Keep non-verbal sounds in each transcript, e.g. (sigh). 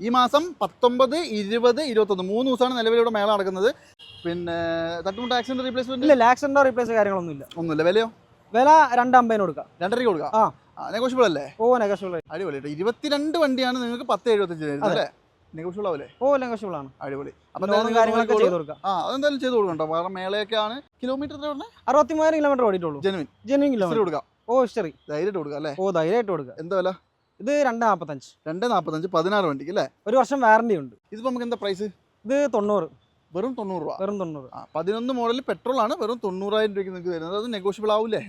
ഈ മാസം പത്തൊമ്പത് ഇരുപത് ഇരുപത്തൊന്ന് മൂന്ന് ദിവസമാണ് നിലവിലിവിടെ മേള നടക്കുന്നത്. പിന്നെ തട്ടുമുട്ട് ആക്സിഡന്റ് റീപ്ലേസ്മെന്റ് ഇല്ല ആക്സിഡന്റോ റീപ്ലേസ് കാര്യങ്ങളൊന്നും ഇല്ല ഒന്നുമില്ല. വിലയോ? വില രണ്ടമ്പതിന് കൊടുക്കാം. രണ്ടരയ്ക്ക് കൊടുക്കാം? ആ. നെഗോഷ്യബിൾ അല്ലേ ഓ നെഗോഷ്യബിൾ. അടിപൊളി കേട്ടോ. ഇരുപത്തിരണ്ട് വണ്ടിയാണ് നിങ്ങൾക്ക് പത്ത് എഴുപത്തഞ്ച് തരുന്നത് അല്ലേ? നെഗോഷ്യബിൾ ആവില്ലേ ഓ നെഗോഷ്യബിൾ ആണ്. അടിപൊളി. അപ്പം കാര്യങ്ങളൊക്കെ ചെയ്ത് കൊടുക്കാം. ആ അതെന്തായാലും ചെയ്ത് കൊടുക്കണ്ടോ കാരണം മേളയൊക്കെ ആണ് കിലോമീറ്റർ എത്ര പറഞ്ഞേ? അറുപത്തി മൂവായിരം കിലോമീറ്റർ ഓടിയിട്ടുള്ളൂ. ജെനുവിൻ. Genuine kilometre. കൊടുക്കാം. ഓ ഹിസ്റ്ററി ധൈര്യമായിട്ട് കൊടുക്കാം അല്ലേ? ഓ ധൈര്യമായിട്ട് കൊടുക്കാം. എന്താ വില? ഇത് രണ്ട് നാൽപ്പത്തഞ്ച് രണ്ട് നാൽപ്പത്തഞ്ച് പതിനാറ് വണ്ടിക്ക് അല്ലേ? ഒരു വർഷം വാറണ്ടി ഉണ്ട്. ഇതിപ്പോൾ നമുക്ക് എന്താ പ്രൈസ് ഇത് തൊണ്ണൂറ്. വെറും തൊണ്ണൂറ് രൂപ. വെറും തൊണ്ണൂറ്. ആ പതിനൊന്ന് മോഡൽ പെട്രോൾ ആണ് വെറും തൊണ്ണൂറായിരം രൂപയ്ക്ക് നിങ്ങൾക്ക് വരുന്നത് അത് നെഗോഷ്യബിൾ ആവില്ലേ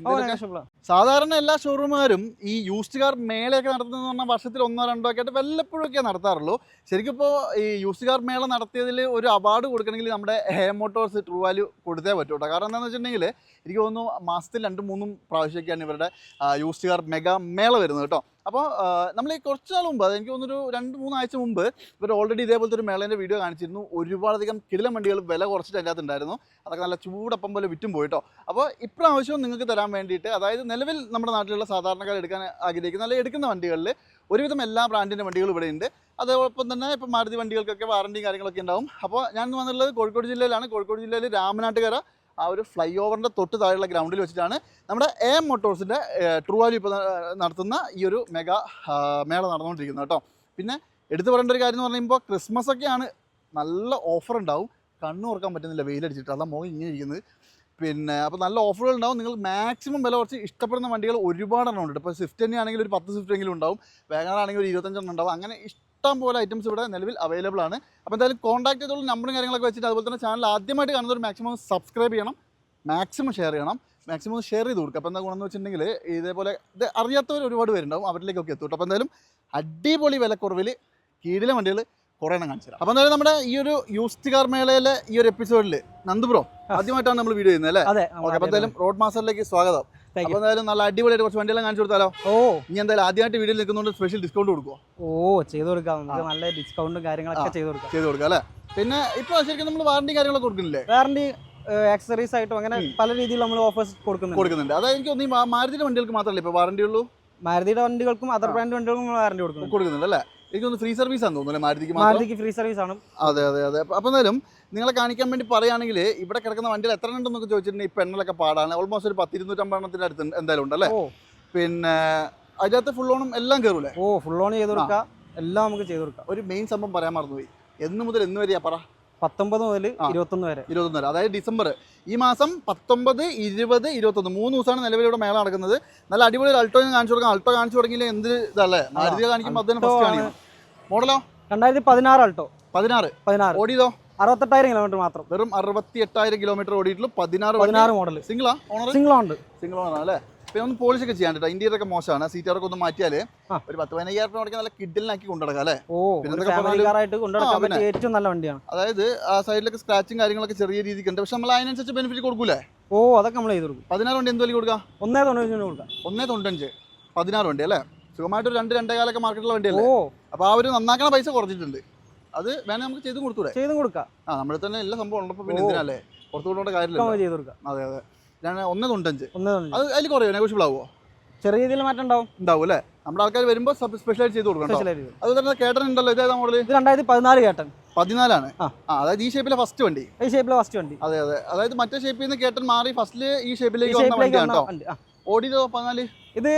സാധാരണ എല്ലാ ഷോറൂമുകാരും ഈ യൂസ്ഡ് കാർ മേളയൊക്കെ നടത്തുന്നത് പറഞ്ഞാൽ വർഷത്തിൽ ഒന്നോ രണ്ടോ ഒക്കെ ആയിട്ട് വല്ലപ്പോഴൊക്കെ നടത്താറുള്ളൂ. ശരിക്കും ഇപ്പോൾ ഈ യൂസ്ഡ് കാർ മേള നടത്തിയതിൽ ഒരു അവാർഡ് കൊടുക്കണമെങ്കിൽ നമ്മുടെ ഹേ മോട്ടോഴ്സ് ട്രൂ വാല്യൂ കൊടുത്തേ പറ്റൂട്ടോ കാരണം എന്താണെന്ന് വെച്ചിട്ടുണ്ടെങ്കിൽ എനിക്ക് തോന്നുന്നു മാസത്തിൽ രണ്ടും മൂന്നും പ്രാവശ്യമൊക്കെയാണ് ഇവരുടെ യൂസ്ഡ് കാർ മെഗാ മേള വരുന്നത് കേട്ടോ. അപ്പോൾ നമ്മൾ ഈ കുറച്ച് നാൾ മുമ്പ് അത് എനിക്ക് തോന്നുന്നൊരു രണ്ട് മൂന്നാഴ്ച മുമ്പ് ഇവർ ഓൾറെഡി ഇതേപോലത്തെ ഒരു മേളേന്റെ വീഡിയോ കാണിച്ചിരുന്നു. ഒരുപാടധികം കിടിലം വണ്ടികൾ വില കുറച്ചിട്ട് അതിന്റെ അകത്ത് ഉണ്ടായിരുന്നു അതൊക്കെ നല്ല ചൂടപ്പം പോലെ വിറ്റും പോയിട്ടോ അപ്പോൾ ഇപ്രാവശ്യം നിങ്ങൾക്ക് തരാൻ വേണ്ടിയിട്ട് അതായത് നിലവിൽ നമ്മുടെ നാട്ടിലുള്ള സാധാരണക്കാർ എടുക്കാൻ ആഗ്രഹിക്കുന്ന അല്ലെങ്കിൽ എടുക്കുന്ന വണ്ടികളിൽ ഒരുവിധം എല്ലാ ബ്രാൻഡിന്റെ വണ്ടികളും ഇവിടെ ഉണ്ട്. അതോടൊപ്പം തന്നെ ഇപ്പോൾ മാരുതി വണ്ടികൾക്കൊക്കെ വാറണ്ടിയും കാര്യങ്ങളൊക്കെ ഉണ്ടാവും. അപ്പോൾ ഞാൻ വന്നിട്ടുള്ളത് കോഴിക്കോട് ജില്ലയിലാണ്. കോഴിക്കോട് ജില്ലയിൽ രാമനാട്ടുകര ആ ഒരു ഫ്ലൈ ഓവറിന്റെ തൊട്ട് താഴെയുള്ള ഗ്രൗണ്ടിൽ വെച്ചിട്ടാണ് നമ്മുടെ എ എം മോട്ടോഴ്സിന്റെ ട്രൂ വാല്യൂ ഇപ്പോൾ നടത്തുന്ന ഈ ഒരു മെഗാ മേള നടന്നുകൊണ്ടിരിക്കുന്നത് കേട്ടോ. പിന്നെ എടുത്തു പറയേണ്ട ഒരു കാര്യം എന്ന് പറയുമ്പോൾ ക്രിസ്മസ് ഒക്കെയാണ് നല്ല ഓഫർ ഉണ്ടാവും. കണ്ണു ഓർക്കാൻ പറ്റുന്നില്ല വെയിലടിച്ചിട്ട്. അതാ മുഖം ഇങ്ങനെ ഇരിക്കുന്നത്. പിന്നെ അപ്പോൾ നല്ല ഓഫറുകൾ ഉണ്ടാവും. നിങ്ങൾ മാക്സിമം വില കുറച്ച് ഇഷ്ടപ്പെടുന്ന വണ്ടികൾ ഒരുപാട് എണ്ണം ഉണ്ട് ഇപ്പോൾ സ്വിഫ്റ്റ് തന്നെ ആണെങ്കിൽ ഒരു പത്ത് സ്വിഫ്റ്റ് എങ്കിലും ഉണ്ടാവും. വേഗനാണെങ്കിൽ ഒരു ഇരുപത്തഞ്ചെണ്ണം ഉണ്ടാവും. അങ്ങനെ ഇഷ്ടം പോലെ ഐറ്റംസ് ഇവിടെ നിലവിൽ അവൈലബിൾ ആണ്. അപ്പോൾ എന്തായാലും കോൺടാക്ട് ചെയ്തോളൂ നമ്പറും കാര്യങ്ങളൊക്കെ വെച്ചിട്ട് അതുപോലെ തന്നെ ചാനൽ ആദ്യമായിട്ട് കാണുന്നവർ മാക്സിമം സബ്സ്ക്രൈബ് ചെയ്യണം മാക്സിമം ഷെയർ ചെയ്യണം മാക്സിമം ഷെയർ ചെയ്ത് കൊടുക്കുക അപ്പോൾ എന്താ ഗുണമെന്ന് വെച്ചിട്ടുണ്ടെങ്കിൽ ഇതേപോലെ ഇത് അറിയാത്തവർ ഒരുപാട് പേരുണ്ടാവും അവരിലേക്കൊക്കെ എത്തും അപ്പോൾ എന്തായാലും അടിപൊളി വിലക്കുറവിൽ കീഴിലെ വണ്ടികൾ കുറേ എണ്ണം കാണിച്ചു തരാം. അപ്പോൾ എന്തായാലും നമ്മുടെ ഈ ഒരു യൂസ്ഡ് കാർ മേളയിലെ ഈ ഒരു എപ്പിസോഡിൽ നന്ദുബ്രോ ആദ്യമായിട്ടാണ് നമ്മൾ വീഡിയോ ചെയ്യുന്നത് അല്ലേ? ഓക്കെ അപ്പോൾ എന്തായാലും റോഡ് മാസ്റ്ററിലേക്ക് സ്വാഗതം. അപ്പോൾ എന്തായാലും നല്ല അടിപൊളിയായിട്ട് കുറച്ച് വണ്ടിയെല്ലാം കാണിച്ചു കൊടുത്താലോ? ഓ. ഇനി എന്തായാലും ആദ്യമായിട്ട് വീഡിയോയിൽ നിൽക്കുന്നതുകൊണ്ട് സ്പെഷ്യൽ ഡിസ്കൗണ്ട് കൊടുക്കുമോ ഓ ചെയ്ത് കൊടുക്കാം. നമുക്ക് നല്ല ഡിസ്കൗണ്ടും കാര്യങ്ങളൊക്കെ ചെയ്ത് കൊടുക്കാം. ചെയ്ത് കൊടുക്കാം അല്ലേ? പിന്നെ ഇപ്പോൾ ശരിക്കും നമ്മൾ വാറണ്ടി കാര്യങ്ങളൊക്കെ കൊടുക്കുന്നില്ലേ? വാറണ്ടി ആക്സറീസ് ആയിട്ടും അങ്ങനെ പല രീതിയിൽ നമ്മൾ ഓഫേഴ്സ് കൊടുക്കുന്നുണ്ട്. കൊടുക്കുന്നുണ്ട്. അതായത് എനിക്ക് തോന്നുന്നു മാരുതിയുടെ വണ്ടികൾക്ക് മാത്രമല്ല ഇപ്പോൾ വാറണ്ടി ഉള്ളൂ? മാരുതിയുടെ വണ്ടികൾക്കും അതർ ബ്രാൻഡ് വണ്ടികൾക്കും വാറണ്ടി കൊടുക്കുന്നുണ്ട്. കൊടുക്കുന്നുണ്ട് അല്ലേ? എനിക്ക് ഫ്രീ സർവീസ് ആണെന്ന് തോന്നുന്നു മാരുതിക്ക് മാരുതിക്ക് ഫ്രീ സർവീസ് ആണ്. അതെ അതെ അതെ. അപ്പോൾ എന്തായാലും നിങ്ങളെ കാണിക്കാൻ വേണ്ടി പറയുകയാണെങ്കിൽ ഇവിടെ കിടക്കുന്ന വണ്ടിയിൽ എത്ര ഉണ്ടെന്നൊക്കെ ചോദിച്ചിട്ടുണ്ടെങ്കിൽ ഈ എണ്ണലൊക്കെ പാടാണ്. ഓൾമോസ്റ്റ് ഒരു പത്ത് ഇരുന്നൂറ്റമ്പതെണ്ണത്തിന്റെ അടുത്ത് എന്തായാലും ഉണ്ടല്ലേ പിന്നെ അതിനകത്ത് ഫുൾ ഓണും എല്ലാം കയറൂലേ ഓ ഫുൾ ഓൺ ചെയ്ത് കൊടുക്കാം. എല്ലാം നമുക്ക് ചെയ്ത് കൊടുക്കാം. ഒരു മെയിൻ സംഭവം പറയാൻ മറന്നുപോയി. എന്ന് മുതൽ എന്ന് വരെയാ പറ? പത്തൊമ്പത് മുതൽ. ഇരുപത്തൊന്ന് വരെ. ഇരുപത്തൊന്ന് വരെ. അതായത് ഡിസംബർ ഈ മാസം പത്തൊമ്പത് ഇരുപത് ഇരുപത്തൊന്ന്. മൂന്ന് ദിവസമാണ് നിലവിലിവിടെ മേള നടക്കുന്നത്. നല്ല അടിപൊളി അൾട്ടോ കാണിച്ചു കൊടുക്കാം. അൾട്ടോ കാണിച്ചു തുടങ്ങിയില്ല? എന്ത് ഇതല്ലേ? മാരുതി കാണിക്കുമ്പോൾ അത് തന്നെ ഫസ്റ്റ് ആണ്. മോഡലോ? രണ്ടായിരത്തി പതിനാറ് ആൾട്ടോ. പതിനാറ്. പതിനാറ്. ഓടിയതോ? അറുപത്തെട്ടായിരം കിലോമീറ്റർ മാത്രം. വെറും അറുപത്തി എട്ടായിരം കിലോമീറ്റർ ഓടിയിട്ടുള്ളൂ. പതിനാറ് പതിനാറ് മോഡൽ സിംഗിളാ ഓണർ സിംഗിളോ ഉണ്ട് സിംഗിൾ ഓണർ അല്ലേ പിന്നെ ഒന്ന് പോളിഷ് ഒക്കെ ചെയ്യാൻ കേട്ടോ ഇന്റീരിയർ ഒക്കെ മോശമാണ്. സീറ്ററൊക്കെ ഒന്ന് മാറ്റിയാലേ ഒരു പത്ത് പതിനയ്യായിരം രൂപ മുടക്കി നല്ല കിഡിലിനാക്കി കൊണ്ടുനടക്കാം അല്ലേ? പിന്നെ ഏറ്റവും നല്ല വണ്ടിയാണ്. അതായത് ആ സൈഡിലൊക്കെ സ്ക്രാച്ചും കാര്യങ്ങളൊക്കെ ചെറിയ രീതിക്ക് ഉണ്ട്. പക്ഷെ നമ്മൾ അതിനനുസരിച്ച് ബെനിഫിറ്റ് കൊടുക്കൂലേ? ഓ അതൊക്കെ നമ്മൾ ചെയ്ത് കൊടുക്കും. പതിനാറ് വണ്ടി എന്ത് വലിയ കൊടുക്കാം? ഒന്നേ തൊണ്ണൂറ്റഞ്ച് കൊടുക്കാം. ഒന്നേ തൊണ്ണൂറ്റഞ്ച് പതിനാറ് വണ്ടി അല്ലേ? സുഖമായിട്ട് ഒരു രണ്ട് രണ്ടേ കാലൊക്കെ മാർക്കറ്റിലുള്ള വണ്ടിയല്ലേ? അപ്പോൾ ആ ഒരു നന്നാക്കണ പൈസ കുറച്ചിട്ടുണ്ട്. അത് വേണേ നമുക്ക് ചെയ്ത് കൊടുത്തൂടെ? ചെയ്തും കൊടുക്കാം. ആ നമ്മുടെ തന്നെ എല്ലാ സംഭവം ഉള്ളപ്പോൾ പിന്നെ. എന്തിനല്ലേ? പുറത്തു കൊണ്ടുപോകേണ്ട ഒക്കെ കാര്യമില്ല ചെയ്ത് കൊടുക്കാം. അതെ അതെ. ഞാൻ ഒന്ന് തൊണ്ണൂറ്റഞ്ച് അത് അതിൽ കുറയോ? നെഗോഷ്യബിൾ ആവുമോ ചെറിയ രീതിയിൽ മാറ്റം ഉണ്ടാവും. ഉണ്ടാവും അല്ലേ? നമ്മുടെ ആൾക്കാർ വരുമ്പോൾ സ്പെഷ്യലായിട്ട് ചെയ്ത് കൊടുക്കണം അത് അതുപോലെ തന്നെ കേട്ടൻ ഉണ്ടല്ലോ ഇതേതാ മോഡൽ ഇത് രണ്ടായിരത്തി പതിനാല് കേട്ടൻ. പതിനാലാണ്? ആ. അതായത് ഈ ഷേപ്പിലെ ഫസ്റ്റ് വണ്ടി. ഈ ഷേപ്പിലെ ഫസ്റ്റ് വണ്ടി. അതെ അതെ. അതായത് മറ്റേ ഷേപ്പിൽ നിന്ന് കേട്ടൻ മാറി ഫസ്റ്റിൽ ഈ ഷേപ്പിലേക്ക് വന്ന വണ്ടിയാണ് കേട്ടോ ഓടിയതോ പതിനാല്? ഇത്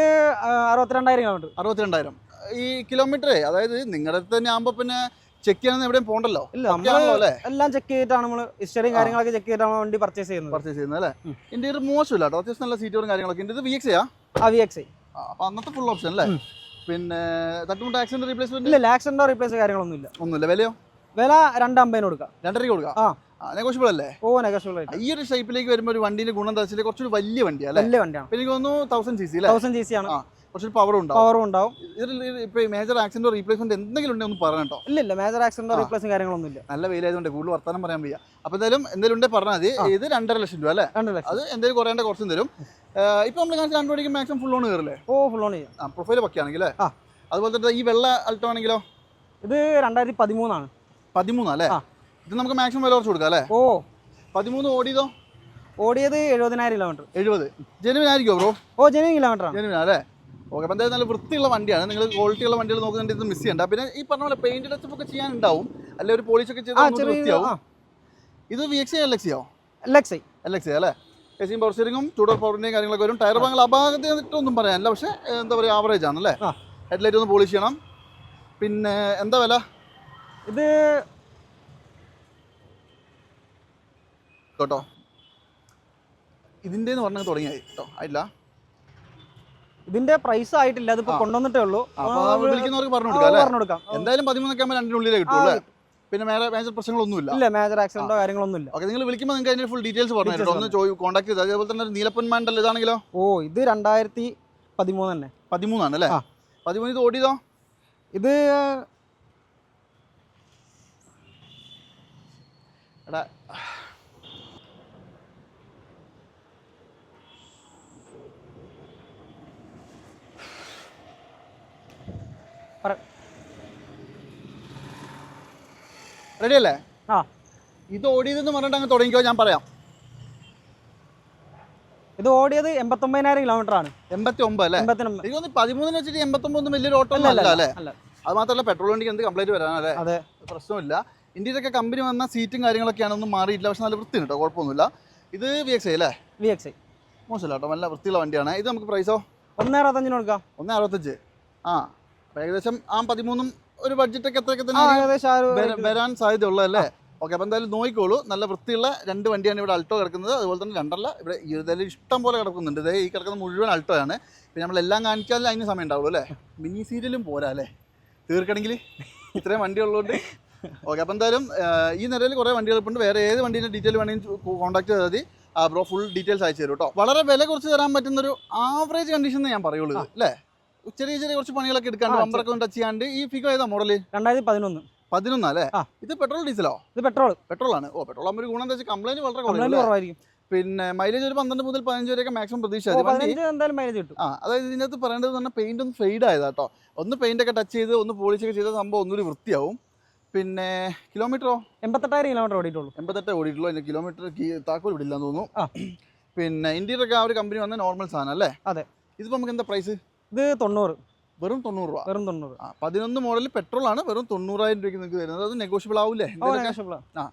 അറുപത്തിരണ്ടായിരം കിലോമീറ്റർ അറുപത്തിരണ്ടായിരം. ഈ കിലോമീറ്ററേ അതായത് നിങ്ങളുടെ അടുത്ത് തന്നെ ആകുമ്പോൾ പിന്നെ ചെക്ക് ചെയ്യാൻ എവിടെയും പോകണ്ടല്ലോ ഇല്ല എല്ലാം ചെക്ക് ചെയ്തിട്ടാണ് നമ്മൾ ഹിസ്റ്ററിയും കാര്യങ്ങളൊക്കെ ചെക്ക് ചെയ്തിട്ടാണ് വണ്ടി പർച്ചേസ് ചെയ്യുന്നത്. പർച്ചേസ് ചെയ്യുന്നത് അല്ലേ. ഇന്റീരിയർ മോശമില്ല കേട്ടോ. അത്യാവശ്യം നല്ല സീറ്റുകളും കാര്യങ്ങളൊക്കെ ഉണ്ട്. ഇത് വി എക്സ് ആ? വി എക്സ് ഐ അപ്പൊ അന്നത്തെ ഫുൾ ഓപ്ഷൻ അല്ലേ. പിന്നെ തട്ടുമുട്ട് ആക്സിഡന്റ് റീപ്ലേസ്മെന്റ് ഇല്ല ആക്സിഡന്റോ റീപ്ലേസ് കാര്യങ്ങളൊന്നും ഇല്ല ഒന്നുമില്ല. വിലയോ? വില രണ്ടമ്പതിന് കൊടുക്കാം. രണ്ടരയ്ക്ക് കൊടുക്കാം. ആ. നെഗോഷ്യബിൾ അല്ലേ? ഓ നെഗോഷ്യബിൾ ആയിട്ട്. ഈ ഒരു ഷേപ്പിലേക്ക് വരുമ്പോൾ ഒരു വണ്ടീന്റെ ഗുണം തരച്ചില്ല കുറച്ചൊരു വലിയ വണ്ടിയാണ് അല്ലേ? വലിയ വണ്ടിയാണ്. എനിക്ക് തോന്നുന്നു തൗസൻഡ് സി സി അല്ലേ? തൗസൻഡ് സി സി ആണ് കുറച്ചൊരു പവർ ഉണ്ടാവും. പവറും ഉണ്ടാവും. ഇതിൽ ഇപ്പൊ മേജർ ആക്സിഡന്റ് റീപ്ലേസ്മെന്റ് എന്തെങ്കിലും ഉണ്ടെങ്കിൽ ഒന്ന് പറയണം കേട്ടോ. ഇല്ല ഇല്ല മേജർ ആക്സിഡന്റോ. റീപ്ലേസും കാര്യങ്ങളൊന്നും ഇല്ല. നല്ല വെയിലായതുകൊണ്ട് കൂടുതൽ വർത്താനം പറയാൻ വയ്യ. അപ്പോൾ എന്തായാലും എന്തെങ്കിലും ഉണ്ടെങ്കിൽ പറഞ്ഞാൽ മതി. ഇത് രണ്ടര ലക്ഷം രൂപ അല്ലേ? രണ്ട് ലക്ഷം. അത് എന്തെങ്കിലും കുറയേണ്ട കുറച്ചും തരും. ഇപ്പൊ നമ്മൾ കാണിച്ച രണ്ടു മാക്സിമം ഫുൾ ഓൺ കയറില്ലേ? ഓ ഫുൾ ഓൺ ചെയ്യാം. ആ പ്രൊഫൈൽ പക്കയാണെങ്കിൽ ആ. അതുപോലെ തന്നെ ഈ വെള്ള അൾട്ടോ ആണെങ്കിലോ? ഇത് രണ്ടായിരത്തി പതിമൂന്നാണ്. പതിമൂന്നാ അല്ലേ. ഇത് നമുക്ക് മാക്സിമം വില കുറച്ച് കൊടുക്കാം അല്ലേ? ഓ. പതിമൂന്ന് ഓടിയതോ? ഓടിയത് എഴുപതിനായിരം കിലോമീറ്റർ എഴുപത്. ജെനുവിൻ ആയിരിക്കുമോ ബ്രോ ഓ ജനുവിൻ കിലോമീറ്റർ ജനുവിൻ അല്ലേ ഓക്കെ അപ്പം എന്തായാലും നല്ല വൃത്തിയുള്ള വണ്ടിയാണ്. നിങ്ങൾ ക്വാളിറ്റി ഉള്ള വണ്ടികൾ നോക്കുന്നുണ്ട് ഇത് മിസ് ചെയ്യണ്ട. പിന്നെ ഈ പറഞ്ഞ പോലെ പെയിന്റ് ടച്ചപ്പ് ഒക്കെ ചെയ്യാനുണ്ടാവും. അല്ലെ ഒരു പോളിഷ് ഒക്കെ ചെയ്ത് വൃത്തിയാവും. ഇത് വി എക്സ് എൽ എക്സിയോ എലക്സൈ എൽ എക്സി അല്ലേ? എസിയും പവർ സ്റ്റിയറിംഗും ടൂഡർ പവറിന്റെയും കാര്യങ്ങളൊക്കെ വരും. ടയർ ഭാഗങ്ങൾ അപാകത്തിട്ടൊന്നും പറയാനില്ല. പക്ഷേ എന്താ പറയുക ആവറേജ് ആണല്ലേ. ഹെഡ്ലൈറ്റ് ഒന്ന് പോളിഷ് ചെയ്യണം. പിന്നെ എന്താ വില? ഇത് കേട്ടോ. ഇതിന്റെ എന്ന് പറഞ്ഞാൽ തുടങ്ങിയായി കേട്ടോ ആയില്ല. ഇതിന്റെ പ്രൈസ് ആയിട്ടില്ല അതിപ്പോ കൊണ്ടുവന്നിട്ടേ ഉള്ളൂ. വിളിക്കുന്നവർക്ക് പറഞ്ഞു കൊടുക്കാം എന്തായാലും പതിമൂന്നൊക്കെ ആകുമ്പോൾ രണ്ടിനുള്ളിലേ കിട്ടും പിന്നെ മേജർ മേജർ പ്രശ്നങ്ങളൊന്നുമില്ല. ഇല്ല മേജർ ആക്സിഡന്റോ കാര്യങ്ങളൊന്നും ഇല്ല. ഓക്കെ നിങ്ങൾ വിളിക്കുമ്പോൾ നിങ്ങൾക്ക് അതിന്റെ ഫുൾ ഡീറ്റെയിൽസ് പറഞ്ഞു ഒന്ന് ചോദി കോൺടാക്ട് ചെയ്ത്. അതേപോലെ തന്നെ നീലപ്പൻ മാൻഡൽ ഇതാണെങ്കിലോ? ഓ ഇത് രണ്ടായിരത്തി പതിമൂന്ന് തന്നെ. പതിമൂന്നാണ് അല്ലേ. പതിമൂന്ന് ഇത് ഓടിയതോ? ഇത് എടാ റെഡി അല്ലേ ആ. ഇത് ഓടിയതെന്ന് പറഞ്ഞിട്ട് അങ്ങ് തുടങ്ങിക്കോ ഞാൻ പറയാം. ഇത് ഓടിയത് എൺപത്തൊമ്പതിനായിരം കിലോമീറ്റർ ആണ് എൺപത്തി ഒമ്പത് അല്ലേ? എൺപത്തിനൊമ്പത്. എനിക്ക് തോന്നുന്നു പതിമൂന്നിന് വെച്ചിട്ട് എൺപത്തൊമ്പത് വലിയൊരു ഓട്ടം അല്ല അല്ല അല്ല അല്ലേ. അല്ല അത് മാത്രമല്ല പെട്രോൾ വണ്ടിക്ക് എന്ത് കംപ്ലൈന്റ് വരാനല്ലേ? അതെ. പ്രശ്നമില്ല. ഇന്ത്യയിലൊക്കെ കമ്പനി വന്ന സീറ്റും കാര്യങ്ങളൊക്കെയാണ് ഒന്നും മാറിയിട്ടില്ല പക്ഷെ നല്ല വൃത്തി കേട്ടോ കുഴപ്പമൊന്നുമില്ല. ഇത് വി എക്സ് ഐ അല്ലേ? വി എക്സ് ഐ മോശമില്ല കേട്ടോ നല്ല വൃത്തിയുള്ള വണ്ടിയാണ്. ഇത് നമുക്ക് പ്രൈസോ ഒന്ന് അറുപത്തഞ്ചിന് കൊടുക്കാം. ഒന്ന് അറുപത്തഞ്ച്. ആ. അപ്പൊ ഏകദേശം ആ പതിമൂന്നും ഒരു ബഡ്ജറ്റൊക്കെ എത്രയൊക്കെ തന്നെ വരാൻ സാധ്യത ഉള്ളതല്ലേ ഓക്കെ അപ്പോൾ എന്തായാലും നോക്കിക്കോളൂ. നല്ല വൃത്തിയുള്ള രണ്ട് വണ്ടിയാണ് ഇവിടെ അൾട്ടോ കിടക്കുന്നത്. അതുപോലെ തന്നെ രണ്ടല്ല ഇവിടെ ഇതിൽ ഇഷ്ടം പോലെ കിടക്കുന്നുണ്ട്. ഇതേ ഈ കിടക്കുന്ന മുഴുവൻ അൾട്ടോ ആണ്. പിന്നെ നമ്മളെല്ലാം കാണിച്ചാലേ അതിന് സമയം ഉണ്ടാവുള്ളൂ അല്ലേ? മിനി സീരിയലും പോരാ അല്ലേ? തീർക്കണമെങ്കിൽ ഇത്രയും വണ്ടി ഉള്ളതുകൊണ്ട്. ഓക്കെ അപ്പോൾ എന്തായാലും ഈ നിലയിൽ കുറേ വണ്ടികളിപ്പുണ്ട് വേറെ ഏത് വണ്ടീന്റെ ഡീറ്റെയിൽ വേണമെങ്കിൽ കോൺടാക്ട് ചെയ്താൽ മതി. ആ ബ്രോ ഫുൾ ഡീറ്റെയിൽസ് അയച്ചു തരും കേട്ടോ. വളരെ വില കുറച്ച് തരാൻ പറ്റുന്നൊരു ആവറേജ് കണ്ടീഷൻ ഞാൻ പറയുള്ളൂ അല്ലേ? ചെറിയ ചെറിയ കുറച്ച് പണികളൊക്കെ എടുക്കാണ്ട് ആ, ബമ്പറൊക്കെ ടച്ച് ചെയ്യാണ്ട് ഈ ഫിഗോ ഏതാ മോഡൽ രണ്ടായിരത്തി പതിനൊന്ന് പതിനൊന്നല്ലേ ഇത് പെട്രോൾ ഡീസലോ ഇത് പെട്രോൾ പെട്രോൾ ആണ്. ഓ പെട്രോൾ ആകുമ്പോൾ ഒരു ഗുണം എന്താ വെച്ചാൽ കംപ്ലൈന്റ് വളരെ കുറവായിരിക്കും പിന്നെ മൈലേജ് ഒരു പന്ത്രണ്ട് മുതൽ പതിനഞ്ച് വരെയൊക്കെ മാക്സിമം പ്രതീക്ഷ മൈലേജ് കിട്ടും. ആ അതായത് ഇതിനകത്ത് പറയേണ്ടത് പറഞ്ഞാൽ പെയിന്റ് ഒന്ന് ഫെയ്ഡ് ആയതാ കേട്ടോ ഒന്ന് പെയിന്റ് ഒക്കെ ടച്ച് ചെയ്ത് ഒന്ന് പോളിഷ് ഒക്കെ ചെയ്ത സംഭവം ഒന്നൊരു വൃത്തിയാവും. പിന്നെ കിലോമീറ്ററോ എൺപത്തെട്ടായിരം കിലോമീറ്റർ ഓടിയിട്ടുള്ളൂ. എൺപത്തെട്ടേ ഓടിയിട്ടുള്ളൂ. അതിന്റെ കിലോമീറ്റർ താക്കോൽ വിടില്ലെന്ന് തോന്നുന്നു. പിന്നെ ഇന്ത്യയിലൊക്കെ ആ ഒരു കമ്പനി വന്ന നോർമൽ സാധനം അല്ലേ? അതെ. ഇതിപ്പോ നമുക്ക് എന്താ പ്രൈസ് ഇത് തൊണ്ണൂറ്. വെറും തൊണ്ണൂറ് രൂപ. വെറും തൊണ്ണൂറ്. ആ പതിനൊന്ന് മോഡൽ പെട്രോൾ ആണ് വെറും തൊണ്ണൂറായിരം രൂപയ്ക്ക് നിങ്ങൾക്ക് തരുന്നത്. അത് നെഗോഷ്യബിൾ ആവില്ലേ? ആ.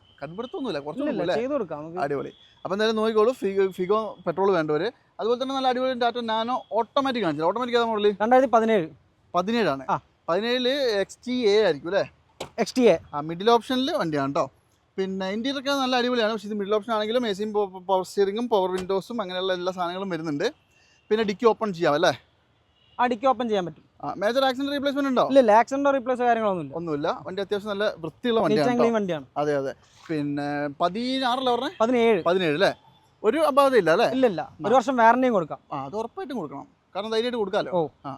ചെയ്ത് കൊടുക്കാം അടിപൊളി. അപ്പം എന്തായാലും നോക്കിക്കോളൂ. ഫിഗോ ഫിഗോ പെട്രോൾ വേണ്ടവര്. അതുപോലെ തന്നെ നല്ല അടിപൊളി ഡാറ്റ നാനോ ഓട്ടോമാറ്റിക് കാണിച്ചില്ല ഓട്ടോമാറ്റിക് ഏതാ മോഡൽ രണ്ടായിരത്തി പതിനേഴ്. പതിനേഴാണ്. പതിനേഴിൽ എക്സ് ടി എ ആയിരിക്കും അല്ലേ? എക്സ് ടി എ ആ മിഡിൽ ഓപ്ഷനിൽ വണ്ടിയാണ് കേട്ടോ പിന്നെ ഇന്ത്യയിലൊക്കെ നല്ല അടിപൊളിയാണ്. പക്ഷേ ഇത് മിഡിൽ ഓപ്ഷൻ ആണെങ്കിലും എ സിയും പവർ സ്റ്റിയറിങ്ങും പവർ വിൻഡോസും അങ്ങനെയുള്ള എല്ലാ സാധനങ്ങളും വരുന്നുണ്ട്. പിന്നെ ഡിക്കി ഓപ്പൺ ചെയ്യാം അല്ലേ? അടിക്ക് ഓപ്പൺ ചെയ്യാൻ പറ്റും. മേജർ ആക്സിഡന്റ് റീപ്ലേസ്മെന്റ് ഉണ്ടോ? ഇല്ല ആക്സിഡന്റോ റീപ്ലേസോ കാര്യങ്ങളൊന്നും ഇല്ല ഒന്നുമില്ല. വണ്ടി അത്യാവശ്യം നല്ല വൃത്തിയുള്ള വണ്ടിയാണ് വണ്ടിയാണ്. അതെ അതെ. പിന്നെ പതിനാറല്ല പറഞ്ഞേ? പതിനേഴ്. പതിനേഴ് അല്ലേ? ഒരു അപാകതയില്ല അല്ലേ? ഇല്ല ഇല്ല. ഒരു വർഷം വാറണ്ടിയും കൊടുക്കാം. ആ അത് ഉറപ്പായിട്ടും കൊടുക്കണം. കാരണം ധൈര്യമായിട്ട് കൊടുക്കാമല്ലോ. ഓ. ആ.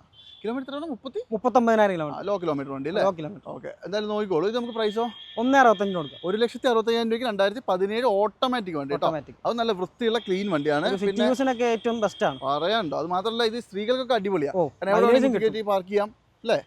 കിലോമീറ്റർ മുപ്പത്തി? മുപ്പത്തൊമ്പതിനായിരം കിലോമീറ്റർ ലോ കിലോമീറ്റർ വണ്ടി അല്ലേ? ലോ കിലോമീറ്റർ ഓക്കെ എന്തായാലും നോക്കിക്കോളൂ. ഇത് നമുക്ക് പ്രൈസോ ഒന്ന് അറുപത്തഞ്ച് കൊടുക്കാം. ഒരു ലക്ഷത്തി അറുപത്തയ്യായിരം രൂപയ്ക്ക് രണ്ടായിരത്തി പതിനേഴ് ഓട്ടോമാറ്റിക് വണ്ടി ഓട്ടോമാറ്റിക് അത് നല്ല വൃത്തിയുള്ള ക്ലീൻ വണ്ടിയാണ്. യൂസിനൊക്കെ ഏറ്റവും ബെസ്റ്റ് ആണ്. പറയാനുണ്ടോ അത് മാത്രമല്ല ഇത് സ്ത്രീകൾക്കൊക്കെ അടിപൊളിയാണ് പാർക്ക് ചെയ്യാം അല്ലേ?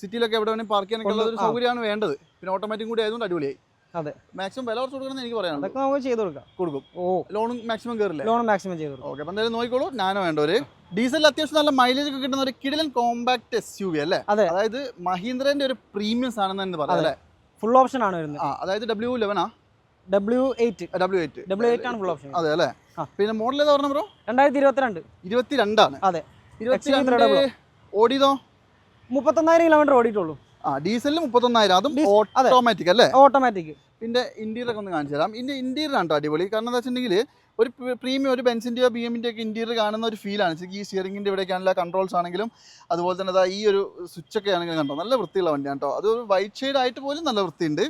സിറ്റിയിലൊക്കെ എവിടെ വേണമെങ്കിൽ പാർക്ക് ചെയ്യാനൊക്കെ ഉള്ള ഒരു സൗകര്യമാണ് വേണ്ടത്. പിന്നെ ഓട്ടോമാറ്റിക് കൂടി ആയതുകൊണ്ട് അടിപൊളിയായി. അതെ. മാക്സിമം വില കുറച്ച് കൊടുക്കണം എനിക്ക് അതൊക്കെ നമുക്ക് ചെയ്ത് കൊടുക്കാം. കൊടുക്കും. ഓ. ലോണും മാക്സിമം കയറില്ല ലോൺ മാക്സിമം ചെയ്ത് കൊടുക്കാം. ഓക്കെ അപ്പം എന്തായാലും നോക്കിക്കോളൂ. നാനോ വേണ്ടവര്? ഡീസലിൽ അത്യാവശ്യം നല്ല മൈലേജ് ഒക്കെ കിട്ടുന്ന ഒരു കിടിലൻ കോമ്പാക്ട് എസ് യു വി അല്ലേ? അതെ. അതായത് മഹീന്ദ്രന്റെ ഒരു പ്രീമിയം സാധനം തന്നെ പറയാം. അല്ലേ? ഫുൾ ഓപ്ഷൻ ആണ് വരുന്നത്. ആ അതായത് W ലെവനാ W eight W eight W eight ആണ് ഫുൾ ഓപ്ഷൻ അതെ അല്ലേ? പിന്നെ മോഡൽ ഏതാ പറഞ്ഞ ബ്രോ രണ്ടായിരത്തി ഇരുപത്തിരണ്ട് ഇരുപത്തിരണ്ടാണ്. അതെ. ഇരുപത്തിരണ്ട്. ഓടിയതോ? മുപ്പത്തൊന്നായിരം കിലോമീറ്റർ ഓടിയിട്ടുള്ളൂ. ആ ഡീസലിൽ മുപ്പത്തൊന്നായിരം. അതും ഓട്ടോമാറ്റിക് അല്ലേ? ഓട്ടോമാറ്റിക് പിന്നെ ഇന്റീരിയർ ഒക്കെ ഒന്ന് കാണിച്ചു തരാം. ഇതിന്റെ ഇന്റീരിയർ ആണ് അടിപൊളി. കാരണം എന്താ വെച്ചിട്ടുണ്ടെങ്കിൽ ഒരു പ്രീമിയം ഒരു ബെൻസിന്റെയോ ബി എമ്മിന്റെയോ ഒക്കെ ഇന്റീരിയർ കാണുന്ന ഒരു ഫീലാണ് ശരിക്കും ഈ സ്റ്റിയറിംഗിന്റെ ഇവിടേക്കാണല്ലോ കൺട്രോൾസ് ആണെങ്കിലും അതുപോലെ തന്നെ അതാ ഈ ഒരു സ്വിച്ച് ഒക്കെ ആണെങ്കിലും കണ്ടോ? നല്ല വൃത്തിയുള്ള വണ്ടിയാണ് കേട്ടോ. അത് വൈറ്റ് ഷെയ്ഡ് ആയിട്ട് പോലും നല്ല വൃത്തിയുണ്ട്.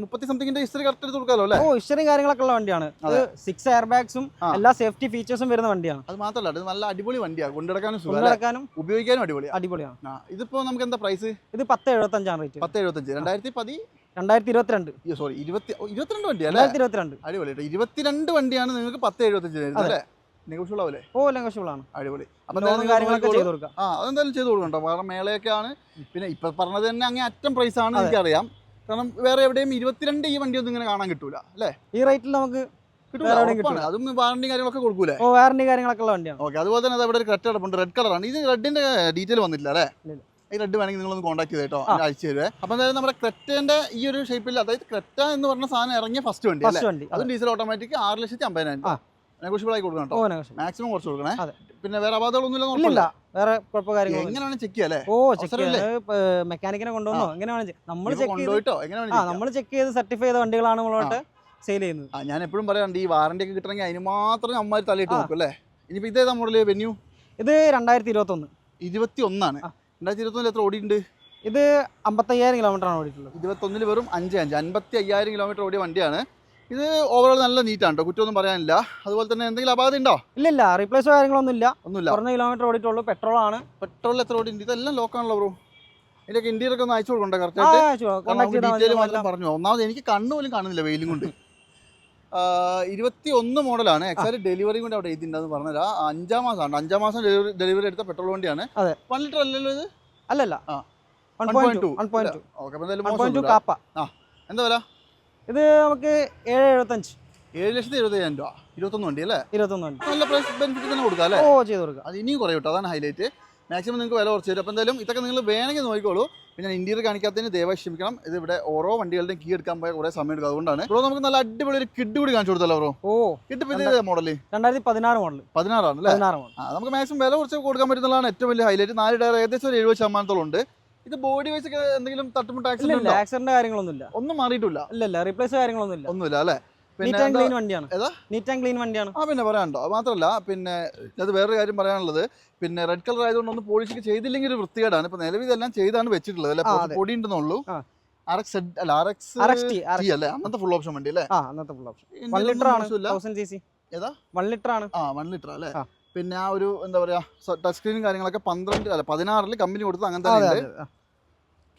മുപ്പത്തി സംതിങ്ങിന്റെ ഹിസ്റ്ററി കറക്റ്റ് എടുത്ത് കൊടുക്കാമല്ലോ അല്ലേ? ഓ ഇഷ്ടയും കാര്യങ്ങളൊക്കെ ഉള്ള വണ്ടിയാണ്. അത്. സിക്സ് എയർ ബാഗ്സും എല്ലാ സേഫ്റ്റി ഫീച്ചേഴ്സും വരുന്ന വണ്ടിയാണ്. അത് മാത്രമല്ല ഇത് നല്ല അടിപൊളി വണ്ടിയാണ് കൊണ്ടുനടക്കാനും കൊണ്ടുനടക്കാനും ഉപയോഗിക്കാനും അടിപൊളിയാണ്. അടിപൊളിയാണ് ഇതിപ്പോ നമുക്ക് എന്താ പ്രൈസ് ഇത് പത്ത് എഴുപത്തഞ്ചാണ് റേറ്റ് പത്ത് എഴുപത്തഞ്ച്. രണ്ടായിരത്തി പതി രണ്ടായിരത്തി ഇരുപത്തിരണ്ട് സോറി ഇരുപത്തി ഇരുപത്തിരണ്ട് വണ്ടി രണ്ടായിരത്തി ഇരുപത്തിരണ്ട് അടിപൊളി ഇരുപത്തിരണ്ട് വണ്ടിയാണ് നിങ്ങൾക്ക് പത്ത് എഴുപത്തഞ്ച് അല്ലേ? നെഗോഷ്യബിൾ ഓ നെഗോഷ്യബിളാണ് ആണ് അടിപൊളി. അപ്പം കാര്യങ്ങളൊക്കെ ചെയ്ത് കൊടുക്കാം. ആ അതെന്തായാലും ചെയ്ത് കൊടുക്കണം കേട്ടോ. കാരണം മേളയൊക്കെയാണ്. പിന്നെ ഇപ്പൊ പറഞ്ഞത് തന്നെ അങ്ങേ അറ്റം പ്രൈസ് ആണ്. എനിക്കറിയാം. കാരണം വേറെ എവിടെയും ഇരുപത്തിരണ്ട് ഈ വണ്ടി ഒന്നും ഇങ്ങനെ കാണാൻ കിട്ടൂല അല്ലേ? ഈ റേറ്റിൽ നമുക്ക് അതും വാറണ്ടി കാര്യങ്ങളൊക്കെ കൊടുക്കൂലേ? ഓ വാറണ്ടി കാര്യങ്ങളൊക്കെ ഉള്ള വണ്ടിയാണ്. ഓക്കെ അതുപോലെ തന്നെ അത് ഇവിടെ ഒരു റെഡ് കിടപ്പുണ്ട് റെഡ് കളറാണ് ഇത് റെഡിന്റെ ഡീറ്റെയിൽ വന്നിട്ടില്ല അല്ലേ. ഈ റെഡ് വേണമെങ്കിൽ നിങ്ങളൊന്ന് കോൺടാക്ട് ചെയ്തോ ആ. അയച്ചു തരുവേ. അപ്പം എന്തായാലും നമ്മുടെ ക്രെറ്റന്റെ ഈ ഒരു ഷേപ്പിൽ അതായത് ക്രെറ്റ എന്ന് പറഞ്ഞ സാധനം ഇറങ്ങിയ ഫസ്റ്റ് വണ്ടി ഫസ്റ്റ് വണ്ടി അതും ഡീസൽ ഓട്ടോമാറ്റിക് ആറ് ലക്ഷത്തി അമ്പതിനായിരം. നെഗോഷ്യബിൾ ആയി കൊടുക്കണം കേട്ടോ. മാക്സിമം കുറച്ച് കൊടുക്കണേ. പിന്നെ വേറെ അപാധകളൊന്നും ഇല്ല വേറെ എങ്ങനെയാണ് ചെക്ക് ഓ ചെക്ക് മെക്കാനിക്കിനെ കൊണ്ടുവന്നോ? എങ്ങനെയാണ് നമ്മൾ ചെക്ക് കൊണ്ടുപോയിട്ടോ? എങ്ങനെയാണ് നമ്മൾ ചെക്ക് ചെയ്ത് സർട്ടിഫൈ ചെയ്ത വണ്ടികളാണ് നമ്മളോട്ട് സെയിൽ ചെയ്യുന്നത്. ഞാൻ എപ്പോഴും പറയാറുണ്ട് ഈ വാറണ്ടി ഒക്കെ കിട്ടണമെങ്കിൽ അതിന് മാത്രം അമ്മമാർ തലയിട്ട്. നോക്കും അല്ലേ? ഇനിയിപ്പോൾ ഇതേതാ മോഡൽ വെന്യൂ ഇത് രണ്ടായിരത്തി ഇരുപത്തൊന്ന്. ഇരുപത്തി ഒന്നാണ്. രണ്ടായിരത്തി ഇരുപത്തൊന്നിൽ എത്ര ഓടിയിട്ടുണ്ട്? ഇത് അമ്പത്തയ്യായിരം കിലോമീറ്റർ ആണ് ഓടിയിട്ടുള്ളത്. ഇരുപത്തൊന്നിൽ വെറും അഞ്ച് അഞ്ച് അൻപത്തി അയ്യായിരം കിലോമീറ്റർ ഓടിയ വണ്ടിയാണ്. ഇത് ഓവറോൾ നല്ല നീറ്റാണ് കേട്ടോ കുറ്റമൊന്നും പറയാനില്ല. അതുപോലെ തന്നെ എന്തെങ്കിലും അപാധ ഉണ്ടോ? ഇല്ല ഇല്ല റീപ്ലേസോ കാര്യങ്ങളൊന്നും ഇല്ല ഒന്നുമില്ല. കുറഞ്ഞ കിലോമീറ്റർ ഓടിയിട്ടുള്ളൂ പെട്രോൾ ആണ്. പെട്രോൾ എത്ര ഓടിയുണ്ട് ഇതെല്ലാം ലോക്കാണല്ലോ ബ്രോ ഇതിലൊക്കെ ഇന്ത്യയിലൊക്കെ ഒന്ന് അയച്ചു കൊടുക്കണ്ടേ കറക്റ്റ് ആയിട്ട്? പറഞ്ഞു. ഒന്നാമത് എനിക്ക് കണ്ണുപോലും കാണുന്നില്ല വെയിലും കൊണ്ട്. ഇരുപത്തി ഒന്ന് മോഡലാണ്. എക്സാക്ട് ഡെലിവറി കൊണ്ട് അവിടെ എഴുതിണ്ടെന്ന് പറഞ്ഞാൽ അഞ്ചാം മാസമാണ് അഞ്ചാം മാസം ഡെലിവറി ഡെലിവറി എടുത്ത പെട്രോൾ വണ്ടിയാണ്. വൺ ലിറ്റർ അല്ലല്ലോ ഇത്? അല്ലല്ല. ആ. 1.2. Point two one point two okay അപ്പോൾ എന്തായാലും വൺ മോശം പോയിന്റ് ടു ഒന്നുമില്ല. കാപ്പ. എന്താ വില? ഇത് നമുക്ക് ഏഴ് എഴുപത്തഞ്ച്. ഏഴ് ലക്ഷത്തി എഴുപത്തയ്യായിരം രൂപ. ഇരുപത്തൊന്ന് വണ്ടി അല്ലേ? ഇരുപത്തൊന്ന് വണ്ടി. നല്ല പ്രൈസ് ബെനിഫിറ്റ് തന്നെ കൊടുക്കാം അല്ലേ? ഓ ചെയ്ത് കൊടുക്കാം. അത് ഇനിയും കുറയും കേട്ടോ അതാണ് ഹൈലൈറ്റ് മാക്സിമം നിങ്ങൾക്ക് വില കുറച്ച് തരും അപ്പോൾ എന്തായാലും ഇതൊക്കെ നിങ്ങൾ വേണമെങ്കിൽ നോക്കിക്കോളൂ. പിന്നെ ഇന്ത്യയിൽ കാണിക്കാത്തതിന് ദയവായി ക്ഷമിക്കണം. ഇത് ഇവിടെ ഓരോ വണ്ടികളുടെയും കീ എടുക്കാൻ പോയ കുറേ സമയം എടുക്കും. അതുകൊണ്ടാണ്. ബ്രോ നമുക്ക് നല്ല അടിപൊളി ഒരു കിഡ് കൂടി കാണിച്ചു കൊടുത്തല്ലോ ബ്രോ ഓ കിഡ് മോഡൽ രണ്ടായിരത്തി പതിനാറ് മോഡൽ പതിനാറാണ് അല്ലേ? നമുക്ക് മാക്സിമം വില കുറച്ച് കൊടുക്കാൻ പറ്റുന്നതാണ് ഏറ്റവും വലിയ ഹൈലൈറ്റ് നാല് ടയർ ഏകദേശം ഒരു എഴുപത് ശതമാനത്തോളം ഉണ്ട്. ഇത് ബോഡി വൈസ് എന്തെങ്കിലും തട്ടുമുട്ട് ആക്സിഡന്റ് കാര്യങ്ങളൊന്നുമില്ല ആക്സിഡന്റ് കാര്യങ്ങളൊന്നും ഇല്ല ഒന്നും മാറിയിട്ടില്ല. ഇല്ല ഇല്ല റീപ്ലേസ് കാര്യങ്ങളൊന്നും ഇല്ല ഒന്നുമില്ല അല്ലേ? നീറ്റ് ആൻഡ് ക്ലീൻ വണ്ടിയാണ്. ഏതാ? നീറ്റ് ആൻഡ് ക്ലീൻ വണ്ടിയാണ്. ആ പിന്നെ പറയാനുണ്ടോ? അത് മാത്രമല്ല പിന്നെ അത് വേറൊരു കാര്യം പറയാനുള്ളത്. പിന്നെ റെഡ് കളർ ആയതുകൊണ്ട് ഒന്ന് പോളിഷ് ചെയ്തില്ലെങ്കിൽ ഒരു വൃത്തികേടാണ്. ഇപ്പൊ നിലവിൽ ഇതെല്ലാം ചെയ്താണ് വെച്ചിട്ടുള്ളത്. അല്ലെ? പൊടി ഉണ്ടെന്നുള്ളൂ. അന്നത്തെ ഫുൾ ഓപ്ഷൻ വണ്ടി അല്ലേ? അന്നത്തെ ഫുൾ ഓപ്ഷൻ വൺ ലിറ്റർ ആണ്. ഏതാ? വൺ ലിറ്റർ ആണ്. ആ വൺ ലിറ്റർ അല്ലേ? പിന്നെ ആ ഒരു എന്താ പറയാ ടച്ച് സ്ക്രീനും കാര്യങ്ങളൊക്കെ പന്ത്രണ്ട് അല്ല പതിനാറിൽ കമ്പനി കൊടുത്ത് അങ്ങനത്തെ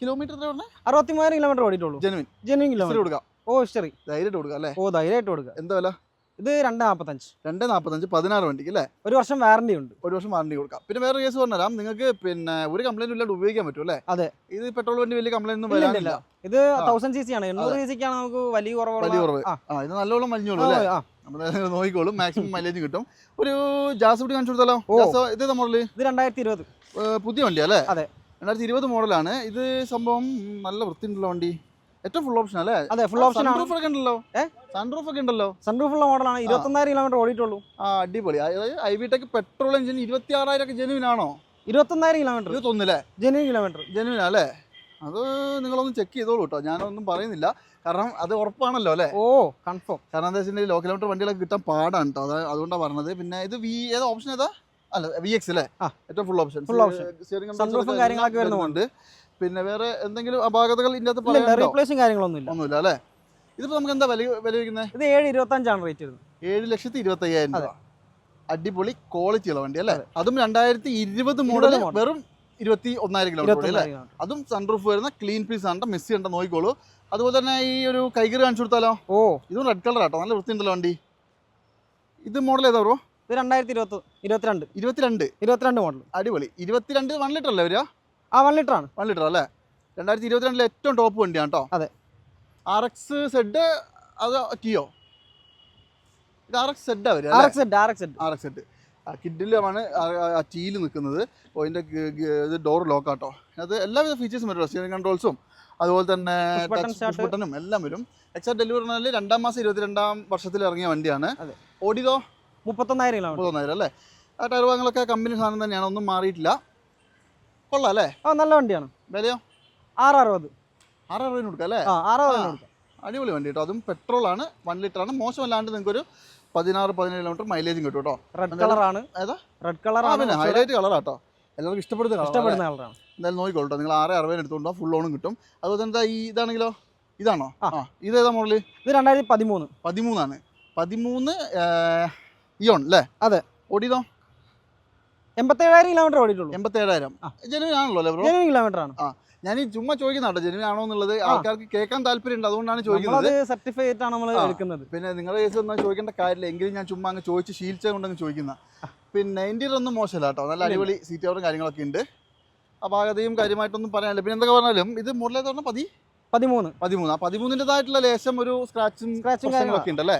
കിലോമീറ്റർ അറുപത്തിമൂവായിരം അറുപത്തി മൂവായിരം കിലോമീറ്റർ ഓടിയിട്ടുള്ളൂ. ജെനുവിൻ ജെനുവിൻ കിലോമീറ്റർ കൊടുക്കാം. ഓ ശരി. ധൈര്യമായിട്ട് കൊടുക്കാം അല്ലേ? ഓ ധൈര്യമായിട്ട് കൊടുക്കുക എന്താ വില? ഇത് രണ്ട് നാൽപ്പത്തഞ്ച് രണ്ട് നാൽപ്പത്തഞ്ച് പതിനാറ് വണ്ടിക്ക് അല്ലേ? ഒരു വർഷം വാറണ്ടി ഉണ്ട്. ഒരു വർഷം വാറണ്ടി കൊടുക്കാം. പിന്നെ വേറെ കേസ് പറഞ്ഞുതരാം. നിങ്ങൾക്ക് പിന്നെ ഒരു കംപ്ലൈന്റ് ഇല്ലാണ്ട് ഉപയോഗിക്കാൻ പറ്റും അല്ലേ? അതെ. ഇത് പെട്രോൾ വണ്ടി വലിയ കംപ്ലൈന്റ് ഒന്നും വരാനില്ല. ഇത്. തൗസൻഡ് സി സി ആണ്. എണ്ണൂറ് സി സിക്കാണ് നമുക്ക് വലിയ കുറവ് വലിയ കുറവ്. ആ. ഇത് നല്ലോണം മഞ്ഞോളൂ ഓ, അല്ലേ. നമ്മൾ നോക്കിക്കോളും. മാക്സിമം മൈലേജ് കിട്ടും. ഒരു ജാസ് കൂടി കാണിച്ചു കൊടുത്താലോ? ഇത് മോഡൽ ഇത് രണ്ടായിരത്തി ഇരുപത് പുതിയ വണ്ടിയാ അല്ലേ? അതെ. രണ്ടായിരത്തി ഇരുപത് മോഡലാണ് ഇത് സംഭവം നല്ല വൃത്തിയുണ്ടല്ലോ വണ്ടി. ഏറ്റവും ഫുൾ ഓപ്ഷൻ അല്ലേ? അതെ ഫുൾ ഓപ്ഷൻ സൺറൂഫ് ഒക്കെ ഉണ്ടല്ലോ? സൺറൂഫ് ഒക്കെ ഉണ്ടല്ലോ. സൺറൂഫ് ഉള്ള മോഡലാണ് ഇരുപത്തൊന്നായിരം കിലോമീറ്റർ ഓടിയിട്ടുള്ളൂ. ആ അടിപൊളി. അതായത് I V tech petrol engine ഇരുപത്തി ആറായിരം ഒക്കെ ജെനുവിൻ ആണോ? ഇരുപത്തൊന്നായിരം കിലോമീറ്റർ ഇരുപത്തൊന്നില്ലേ ജെനുവിൻ കിലോമീറ്റർ ജെനുവിൻ അല്ലേ അത് നിങ്ങളൊന്ന് ചെക്ക് ചെയ്തോളൂ കേട്ടോ ഞാനൊന്നും പറയുന്നില്ല. കാരണം അത് ഉറപ്പാണല്ലോ അല്ലേ ഓ കൺഫേം കാരണം എന്താ വെച്ചിട്ടുണ്ടെങ്കിൽ ലോ കിലോമീറ്റർ വണ്ടികളൊക്കെ കിട്ടാൻ പാടാണ് കേട്ടോ അത് അതുകൊണ്ടാണ് പറഞ്ഞത്. പിന്നെ ഇത് വി ഏതാ ഓപ്ഷൻ ഏതാ? അല്ല വി എക്സ് അല്ലേ. ഏറ്റവും ഫുൾ ഓപ്ഷൻ ഫുൾ ഓപ്ഷൻ ഉം കാര്യങ്ങളൊക്കെ വരുന്നുണ്ട്. പിന്നെ വേറെ എന്തെങ്കിലും അപാകതകൾ അകത്ത് പറയാനുണ്ടോ? റീപ്ലേസും കാര്യങ്ങളൊന്നും ഇല്ല ഒന്നുമില്ല അല്ലേ? ഇതിപ്പോ നമുക്ക് എന്താ വില വില വയ്ക്കുന്നത് ഇത് ഏഴ് ഇരുപത്തഞ്ചാണ് റേറ്റ് വരുന്നത്. ഏഴ് ലക്ഷത്തി ഇരുപത്തി അയ്യായിരം. രൂപ അടിപൊളി ക്വാളിറ്റി ഉള്ള വണ്ടി അല്ലേ? അതും. രണ്ടായിരത്തി ഇരുപത് മോഡൽ model. വെറും ഇരുപത്തി ഒന്നായിരം കിലോമീറ്റർ അല്ലേ ഇരുപത്തൊന്നായിരം അതും സൺറൂഫ് വരുന്ന ക്ലീൻ പീസ് ആണ്. മിസ് ചെയ്യേണ്ട നോക്കിക്കോളൂ. അതുപോലെ തന്നെ ഈ ഒരു കൈകറി കാണിച്ചു കൊടുത്താലോ? ഓ. ഇതും റെഡ് കളർ ആട്ടോ നല്ല വൃത്തിയുണ്ടല്ലോ വണ്ടി. ഇത് മോഡൽ ഏതാ ബ്രോ ഇത് രണ്ടായിരത്തി ഇരുപത്തി ഇരുപത്തിരണ്ട്. ഇരുപത്തിരണ്ട്. ഇരുപത്തിരണ്ട് മോഡൽ അടിപൊളി. ഇരുപത്തിരണ്ട് വൺ ലിറ്റർ അല്ലേ വരിക? ആ വൺ ലിറ്റർ ആണ്. വൺ ലിറ്റർ അല്ലേ? രണ്ടായിരത്തി ഇരുപത്തിരണ്ടിലെ ഏറ്റവും ടോപ്പ് വണ്ടിയാണ് കേട്ടോ അതെ. ആർ എക്സ് സെഡ് അത് ടിയോ ഇത് ആർ എക്സ് സെഡാ വരിക R X Ed R X R X Z കിഡിലാണ് ആ ടീയിൽ നിൽക്കുന്നത്. അപ്പോൾ അതിന്റെ ഇത് ഡോർ ലോക്ക് ആട്ടോ അത് എല്ലാവിധ ഫീച്ചേഴ്സും വരും സ്റ്റിയറിംഗ് കൺട്രോൾസും അതുപോലെ തന്നെ ടച്ച് ബട്ടണും എല്ലാം വരും. എക്സാക്ട് ഡെലിവറി പറഞ്ഞാൽ രണ്ടാം മാസം ഇരുപത്തിരണ്ടാം വർഷത്തിൽ ഇറങ്ങിയ വണ്ടിയാണ്. ഓടിയതോ? മുപ്പത്തൊന്നായിരം മുപ്പത്തൊന്നായിരം അല്ലേ? ആ ടയർ ഭാഗങ്ങളൊക്കെ കമ്പനി സാധനം തന്നെയാണ് ഒന്നും മാറിയിട്ടില്ല. കൊള്ളാം അല്ലേ? ആ നല്ല വണ്ടിയാണ്. വിലയോ? ആറ് അറുപത് ആറ് അറുപതിന് കൊടുക്കാം അല്ലേ? ആ ആറ് ആ. അറുപതിന് കൊടുക്കാം. അടിപൊളി വണ്ടി കേട്ടോ. അതും പെട്രോളാണ് വൺ ലിറ്റർ ആണ്. മോശമല്ലാണ്ട് നിങ്ങൾക്ക് ഒരു പതിനാറ് പതിനേഴ് കിലോമീറ്റർ മൈലേജും കിട്ടും കേട്ടോ. റെഡ് കളർ കളറാണ് ഏതാ? റെഡ് കളറാണ് പിന്നെ ഹൈലൈറ്റ് കളറാട്ടോ എല്ലാവർക്കും ഇഷ്ടപ്പെടുന്ന ഇഷ്ടപ്പെടുന്ന കളറാണ് എന്തായാലും നോക്കിക്കോളൂ നിങ്ങൾ ആറ് അറുപതിന് എടുത്തുകൊണ്ടോ ഫുൾ ഓണും കിട്ടും. അതുപോലെ തന്നെ ഈ ഇതാണെങ്കിലോ? ഇതാണോ? ആ. ഇത് ഇതേതാ മോഡൽ ഇത് രണ്ടായിരത്തി പതിമൂന്ന്. പതിമൂന്നാണ്. പതിമൂന്ന് ഇയോൺ അല്ലേ? അതെ. ഓടിയതോ? എൺപത്തേഴായിരം കിലോമീറ്റർ ഓടിയിട്ടുള്ളൂ. എൺപത്തേഴായിരം. ആ. ജെനുവിൻ ആണല്ലോ അല്ലേ ബ്രോ ജെനുവിൻ കിലോമീറ്റർ ആണ്. ഞാൻ ഈ ചുമ്മാ ചോദിക്കുന്നുണ്ടോ ജനുവിൻ ആണോ എന്നുള്ളത്. ആൾക്കാർക്ക് കേൾക്കാൻ താല്പര്യമുണ്ട് അതുകൊണ്ടാണ് ചോദിക്കുന്നത്. സർട്ടിഫിക്കറ്റ് ആണ് നമ്മൾ എടുക്കുന്നത്? പിന്നെ നിങ്ങളുടെ കേസ് ഒന്നും ചോദിക്കേണ്ട കാര്യമില്ല. എങ്കിലും ഞാൻ ചുമ്മാ അങ്ങ് ചോദിച്ച് ശീലിച്ചത് കൊണ്ടങ്ങ് ചോദിക്കുന്ന. പിന്നെ ഇന്ത്യയിൽ ഒന്നും മോശമല്ല കേട്ടോ. നല്ല അടിപൊളി സീറ്റ് കവറും കാര്യങ്ങളൊക്കെ ഉണ്ട്. അപാകതയും കാര്യമായിട്ടൊന്നും പറയാനില്ല. പിന്നെ എന്തൊക്കെ പറഞ്ഞാലും ഇത് മുകളിലേ പറഞ്ഞാൽ പതി? പതിമൂന്ന്. പതിമൂന്ന്. ആ പതിമൂന്നിന്റെതായിട്ടുള്ള ലേശം ഒരു സ്ക്രാച്ചും സ്ക്രാച്ചും കാര്യങ്ങളൊക്കെ ഉണ്ട് അല്ലേ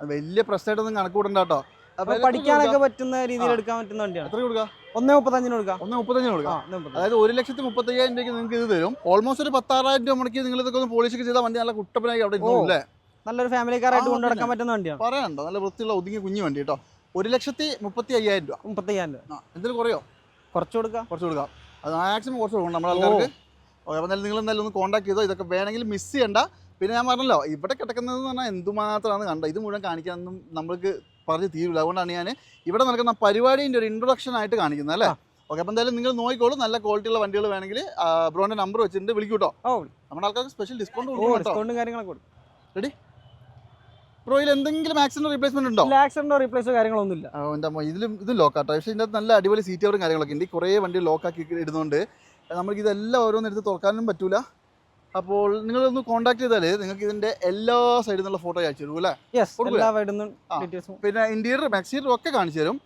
വലിയ പ്രശ്നമായിട്ടൊന്നും കണക്ക് കൂടണ്ട കേട്ടോ. പഠിക്കാനൊക്കെ പറ്റുന്ന രീതിയിൽ എടുക്കാൻ പറ്റുന്ന വണ്ടിയാണ്. എത്ര കൊടുക്കുക ഒന്നേ മുപ്പത്തഞ്ചിന് കൊടുക്കാം. ഒന്ന് മുപ്പത്തഞ്ചിന് ആ കൊടുക്കാം അതായത് ഒരു ലക്ഷത്തി മുപ്പത്തയ്യായിരം രൂപയ്ക്ക് നിങ്ങൾക്ക് ഇത് തരും. ഓൾമോസ്റ്റ് ഒരു പത്താറായിരം രൂപ മുടക്കി നിങ്ങൾ ഇതൊക്കെ ഒന്ന് പോളിഷ് ഒക്കെ ചെയ്താൽ വണ്ടി നല്ല കുട്ടപ്പനായി അവിടെ ഇല്ലേ. നല്ലൊരു ഫാമിലി കാറായിട്ട് ആയിട്ട് കൊണ്ടു നടക്കാൻ പറ്റുന്ന വണ്ടിയാണ്. പറയാനുണ്ടോ നല്ല വൃത്തിയുള്ള ഒതുങ്ങിയ കുഞ്ഞു വണ്ടി കേട്ടോ. ഒരു ലക്ഷത്തി മുപ്പത്തി അയ്യായിരം രൂപ. മുപ്പത്തയ്യായിരം രൂപ. ആ എന്തെങ്കിലും കുറയോ? കുറച്ച് കൊടുക്കാം. കുറച്ച് കൊടുക്കാം. അത് മാക്സിമം കുറച്ച് കൊടുക്കണം നമ്മുടെ ആൾക്കാർക്ക്. അപ്പോൾ എന്തായാലും നിങ്ങൾ എന്തായാലും ഒന്ന് കോൺടാക്ട് ചെയ്തോ? ഇതൊക്കെ വേണമെങ്കിൽ മിസ് ചെയ്യണ്ട. പിന്നെ ഞാൻ പറഞ്ഞല്ലോ ഇവിടെ കിടക്കുന്നതെന്ന് പറഞ്ഞാൽ എന്തുമാത്രമാണ് കണ്ടത്? ഇത് മുഴുവൻ കാണിക്കാനൊന്നും നമ്മൾക്ക് പറഞ്ഞ് തീരില്ല അതുകൊണ്ടാണ് ഞാൻ ഇവിടെ നടക്കുന്ന പരിപാടിന്റെ ഒരു ഇൻട്രൊഡക്ഷൻ ആയിട്ട് കാണിക്കുന്നത് അല്ലേ. ഓക്കെ അപ്പം എന്തായാലും നിങ്ങൾ നോക്കിക്കോളൂ. നല്ല ക്വാളിറ്റിയുള്ള വണ്ടികൾ വേണമെങ്കിൽ ബ്രോന്റെ നമ്പർ വെച്ചിട്ട് വിളിക്കൂട്ടോ നമ്മുടെ ആൾക്കാർക്ക് സ്പെഷ്യൽ ഡിസ്കൗണ്ട് ഡിസ്കൗണ്ടും കാര്യങ്ങളൊക്കെ കൊടുക്കും. റെഡി ബ്രോയിൽ എന്തെങ്കിലും ആക്സിഡന്റ് റീപ്ലേസ്മെന്റ് ഉണ്ടോ? ആക്സിഡന്റോ റീപ്ലേസോ കാര്യങ്ങളൊന്നും ഇല്ല എന്റെ ഇതിലും ഇത് ലോക്കാട്ടോ പക്ഷേ ഇതിന്റെ നല്ല അടിപൊളി സീറ്റ് കവറും കാര്യങ്ങളൊക്കെ ഉണ്ട്. കുറേ വണ്ടി ലോക്കാക്കി ഇടുന്നുണ്ട്. നമുക്ക് ഇതെല്ലാം ഓരോന്നെടുത്ത് തുറക്കാനും പറ്റൂല. അപ്പോൾ നിങ്ങളൊന്ന് കോൺടാക്ട് ചെയ്താൽ നിങ്ങൾക്ക് ഇതിന്റെ എല്ലാ സൈഡിൽ നിന്നുള്ള ഫോട്ടോ അയച്ചു തരും അല്ലേ. പിന്നെ ഇന്റീരിയർ മാക്സീരിയർ ഒക്കെ കാണിച്ചു തരും.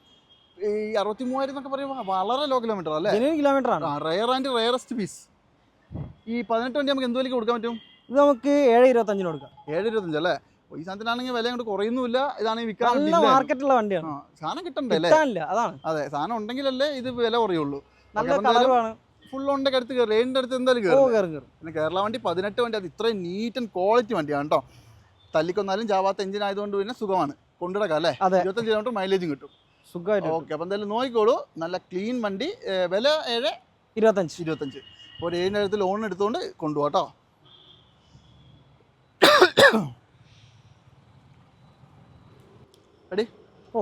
ഈ അറുപത്തി മൂവായിരം എന്നൊക്കെ പറയുമ്പോൾ വളരെ ലോ കിലോമീറ്റർ അല്ലേ? കിലോമീറ്റർ ആണ്. റയർ ആൻഡ് റയറസ്റ്റ് പീസ് ഈ പതിനെട്ട് വണ്ടി നമുക്ക് എന്ത് വിലയ്ക്ക് കൊടുക്കാൻ പറ്റും? ഇത് നമുക്ക് ഏഴ് ഇരുപത്തഞ്ചിന് കൊടുക്കാം. ഏഴ് ഇരുപത്തഞ്ച് അല്ലേ? ഈ സാധനത്തിനാണെങ്കിൽ വില അങ്ങോട്ട് കുറയുന്നില്ല ഇതാണ് വിൽക്കാൻ. മാർക്കറ്റുള്ള വണ്ടിയാണ്. സാധനം കിട്ടണ്ടല്ലേ അതാണ്. അതെ സാധനം ഉണ്ടെങ്കിലല്ലേ ഇത് വില കുറയുള്ളൂ. നല്ല കളറുമാണ് ഫുൾ ഓണിന്റെ അടുത്ത് കയറി അടുത്ത് എന്തായാലും കയറും പിന്നെ കേരള വണ്ടി പതിനെട്ട് വണ്ടി അത് ഇത്രയും നീറ്റ് ആൻഡ് ക്വാളിറ്റി വണ്ടിയാണ് കേട്ടോ. തല്ലിക്കൊന്നാലും ജാവാത്ത എഞ്ചിൻ ആയതുകൊണ്ട് പിന്നെ സുഖമാണ്. കൊണ്ടുനടക്കാം അല്ലേ. ഇരുപത്തഞ്ച് കിലോമീറ്റർ മൈലേജും കിട്ടും. സുഖമായിട്ട് ഓക്കെ അപ്പം എന്തായാലും നോക്കിക്കോളൂ. നല്ല ക്ലീൻ വണ്ടി. വില ഏഴ്? ഇരുപത്തഞ്ച്. ഇരുപത്തഞ്ച്. അപ്പോൾ ഒരു ഏഴിന്റെ അടുത്ത് ലോൺ എടുത്തുകൊണ്ട് കൊണ്ടുപോകാം കേട്ടോ. റെഡി ഓ.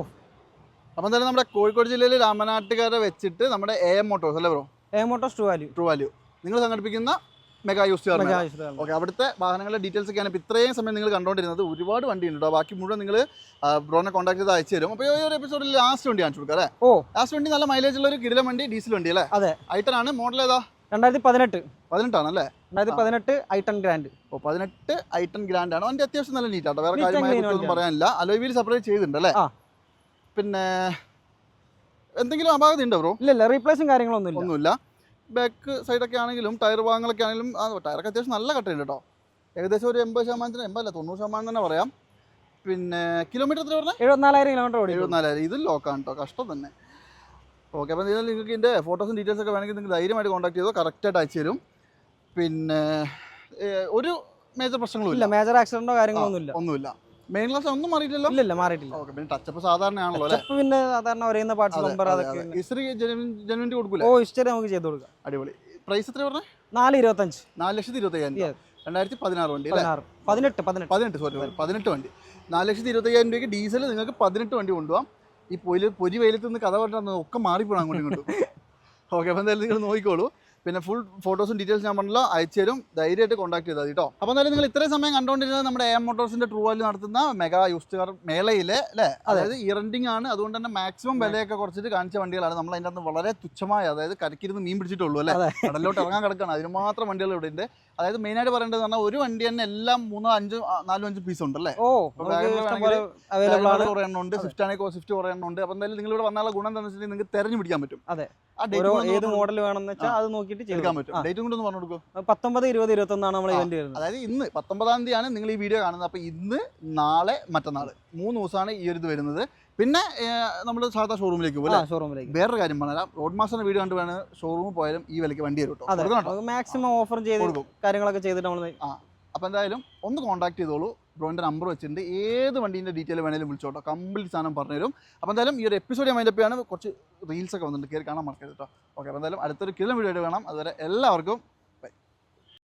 അപ്പം എന്തായാലും നമ്മുടെ കോഴിക്കോട് ജില്ലയിൽ രാമനാട്ടുകാരെ വെച്ചിട്ട് നമ്മുടെ എ എം മോട്ടോഴ്സ് അല്ലേ bro A motors true value true value നിങ്ങൾ സംഘടിപ്പിക്കുന്ന മെഗാ യൂസ് ചെയ്യാറുണ്ട് ഓക്കെ അവിടുത്തെ വാഹനങ്ങളുടെ ഡീറ്റെയിൽസ് ഒക്കെയാണ് ഇപ്പോൾ ഇത്രയും സമയം നിങ്ങൾ കണ്ടുകൊണ്ടിരുന്നത് ഒരുപാട് വണ്ടി ഉണ്ട് ബാക്കി മുഴുവൻ നിങ്ങൾ ബ്രോനെ കോൺടാക്ട് ചെയ്ത് അയച്ചു തരും. അപ്പോൾ ഈ ഒരു എപ്പിസോഡിൽ ലാസ്റ്റ് വണ്ടി കാണിച്ചു കൊടുക്കാം അല്ലേ? ഓ. ലാസ്റ്റ് വണ്ടി നല്ല മൈലേജ് ഉള്ള ഒരു കിടിലം വണ്ടി ഡീസൽ വണ്ടി അല്ലേ? അതെ. ഐട്ടൺ ആണ്. മോഡൽ ഏതാ? രണ്ടായിരത്തി പതിനെട്ട് പതിനെട്ടാണ് അല്ലേ? രണ്ടായിരത്തി പതിനെട്ട് ഐട്ടൺ ഗ്രാൻഡ് ഓ പതിനെട്ട് ഐട്ടൺ ഗ്രാൻഡ് ആണ്. വണ്ടി അത്യാവശ്യം നല്ല നീറ്റ് ആട്ടോ. വേറെ കാര്യമായിട്ട് and കാര്യമായ clean കുറ്റമൊന്നും പറയാനില്ല. അലോയ് വീൽ സെപ്പറേറ്റ് ചെയ്തിട്ടുണ്ട് അല്ലേ? പിന്നെ എന്തെങ്കിലും അപാകത ഉണ്ടോ ബ്രോ ഇല്ല റീപ്ലേസും കാര്യങ്ങളൊന്നും ഇല്ല ഒന്നുമില്ല. ബാക്ക് സൈഡൊക്കെ ആണെങ്കിലും ടയർ ഭാഗങ്ങളൊക്കെ ആണെങ്കിലും ആ ടയറൊക്കെ അത്യാവശ്യം നല്ല കട്ടയുണ്ട് കേട്ടോ ഏകദേശം ഒരു എൺപത് ശതമാനത്തിന് എൺപതല്ല തൊണ്ണൂറ് ശതമാനം തന്നെ പറയാം. പിന്നെ കിലോമീറ്റർ എത്ര പറഞ്ഞാൽ എഴുപത്തിനാലായിരം കിലോമീറ്റർ ഓടി എഴുപത്തിനാലായിരം. ഇത് ലോക്കാണ് കേട്ടോ കഷ്ടം തന്നെ. ഓക്കെ അപ്പോൾ എന്തായാലും നിങ്ങൾക്ക് ഇതിന്റെ ഫോട്ടോസും ഡീറ്റെയിൽസ് ഒക്കെ വേണമെങ്കിൽ നിങ്ങൾക്ക് ധൈര്യമായിട്ട് കോൺടാക്ട് ചെയ്തോ കറക്റ്റായിട്ട് അയച്ചു തരും. പിന്നെ ഒരു മേജർ പ്രശ്നങ്ങളും ഇല്ല. മേജർ ആക്സിഡന്റോ കാര്യങ്ങളൊന്നും ഇല്ല ഒന്നുമില്ല. മെയിൻ ക്ലാസ് ഒന്നും മാറിയിട്ടില്ല ഇല്ല മാറിയിട്ടില്ല. ഓക്കെ പിന്നെ ടച്ചപ്പ് സാധാരണയാണല്ലോ അല്ലേ? സ്റ്റെപ്പ് പിന്നെ സാധാരണ ഒരേന്ന പാർട്സ് നമ്പർ അതൊക്കെ ഹിസ്റ്ററി ജെനുവിന്റെ കൊടുക്കില്ല ഓ ഹിസ്റ്ററി നമുക്ക് ചെയ്ത് കൊടുക്കാം. അടിപൊളി. പ്രൈസ് എത്ര പറഞ്ഞത് നാല് ഇരുപത്തഞ്ച്. നാല് ലക്ഷത്തി ഇരുപത്തയ്യായിരം രൂപ. രണ്ടായിരത്തി പതിനാറ് വണ്ടി പതിനെട്ട് പതിനെട്ട്. പതിനെട്ട് സോറി സോറി പതിനെട്ട് വണ്ടി. നാല് ലക്ഷത്തി ഇരുപത്തയ്യായിരം രൂപയ്ക്ക് ഡീസൽ നിങ്ങൾക്ക് പതിനെട്ട് വണ്ടി കൊണ്ടുപോകാം ഈ പൊരി പൊരി വെയിലത്ത് നിന്ന് കഥ പറഞ്ഞാൽ ഒക്കെ മാറിപ്പോണം അങ്ങോട്ടും ഇങ്ങോട്ടും. (laughs) ഓക്കെ അപ്പോൾ എന്തായാലും നിങ്ങൾ നോക്കിക്കോളൂ. പിന്നെ ഫുൾ ഫോട്ടോസും ഡീറ്റെയിൽസ് ഞാൻ പറഞ്ഞല്ലോ. അയച്ചു തരും. ധൈര്യമായിട്ട് കോൺടാക്ട് ചെയ്താൽ കേട്ടോ അപ്പോൾ എന്തായാലും നിങ്ങൾ ഇത്രയും സമയം കണ്ടുകൊണ്ടിരുന്നത് നമ്മുടെ എം മോട്ടോഴ്സിന്റെ ട്രൂ വാല്യൂ നടത്തുന്ന മെഗാ യൂസ്ഡ് കാർ മേളയിലെ അല്ലേ? അതായത് ഇ ആണ്. അതുകൊണ്ട് തന്നെ മാക്സിമം വിലയൊക്കെ കുറച്ചിട്ട് കാണിച്ച വണ്ടികളാണ്. നമ്മൾ അതിന്റെ അകത്ത് വളരെ തുച്ഛമായ അതായത് കരക്കിരുന്ന് മീൻ പിടിച്ചിട്ടുള്ളൂ അല്ലേ. കടലിലോട്ട് ഇറങ്ങാൻ കിടക്കുകയാണ് അതിന് മാത്രം വണ്ടികൾ ഇവിടെ ഉണ്ട്. അതായത് മെയിൻ ആയിട്ട് പറയേണ്ടത് പറഞ്ഞാൽ ഒരു വണ്ടി തന്നെ എല്ലാം മൂന്നോ അഞ്ചോ നാലോ അഞ്ചു പീസ് ഉണ്ട് അല്ലേ? കുറേ എണ്ണം ഉണ്ട് സ്വിഫ്റ്റ് ആണെങ്കിൽ സ്വിഫ്റ്റ് കുറേ എണ്ണം ഉണ്ട്. അപ്പോൾ എന്തായാലും നിങ്ങൾ ഇവിടെ വന്നാലുള്ള ഗുണം എന്താണെന്ന് വെച്ചിട്ടുണ്ടെങ്കിൽ നിങ്ങൾക്ക് തെരഞ്ഞു പിടിക്കാൻ പറ്റും. അതെ. ഏത് മോഡൽ വേണമെന്ന് വെച്ചാൽ അത് നോക്കിയിട്ട് ചെയ്യാൻ പറ്റും. ഡേറ്റും കൂടെ ഒന്ന് പറഞ്ഞു കൊടുക്കും? പത്തൊമ്പത് ഇരുപത് ഇരുപത്തൊന്നാണ് നമ്മൾ ആ. ഇവന്റ് വരുന്നത്. അതായത് ഇന്ന് പത്തൊമ്പതാം തീയതിയാണ് നിങ്ങൾ ഈ വീഡിയോ കാണുന്നത്. അപ്പോൾ ഇന്ന് നാളെ മറ്റന്നാൾ മൂന്ന് ദിവസമാണ് ഈ ഒരു ഇത് വരുന്നത്. പിന്നെ നമ്മൾ സാധാ ഷോറൂമിലേക്ക് പോകും ഷോറൂമിലേക്ക് വേറൊരു കാര്യം പറഞ്ഞാൽ റോഡ് മാസ്റ്റർ വീഡിയോ കണ്ട് വേണം. ഷോറൂമിൽ പോയാലും ഈ വിലയ്ക്ക് വണ്ടി വരും. മാക്സിമം ഓഫർ ചെയ്ത് കാര്യങ്ങളൊക്കെ ചെയ്തിട്ട് നമ്മൾ ആ. അപ്പോൾ എന്തായാലും ഒന്ന് കോൺടാക്ട് ചെയ്തോളൂ. ബ്രോന്റെ നമ്പർ വെച്ചിട്ടുണ്ട്. ഏത് വണ്ടീന്റെ ഡീറ്റെയിൽ വേണേലും വിളിച്ചോട്ടോ കംപ്ലീറ്റ് സാധനം പറഞ്ഞുതരും അപ്പോൾ എന്തായാലും ഈ ഒരു എപ്പിസോഡ് ഞാൻ മൈൻഡപ്പ് കുറച്ച് റീൽസ് ഒക്കെ വന്നിട്ടുണ്ട്. കയറി കാണാൻ മറക്കരുത് കേട്ടോ. ഓക്കെ അപ്പോൾ എന്തായാലും അടുത്തൊരു കിലോ വീഡിയോ ആയിട്ട് വേണം. അതുവരെ എല്ലാവർക്കും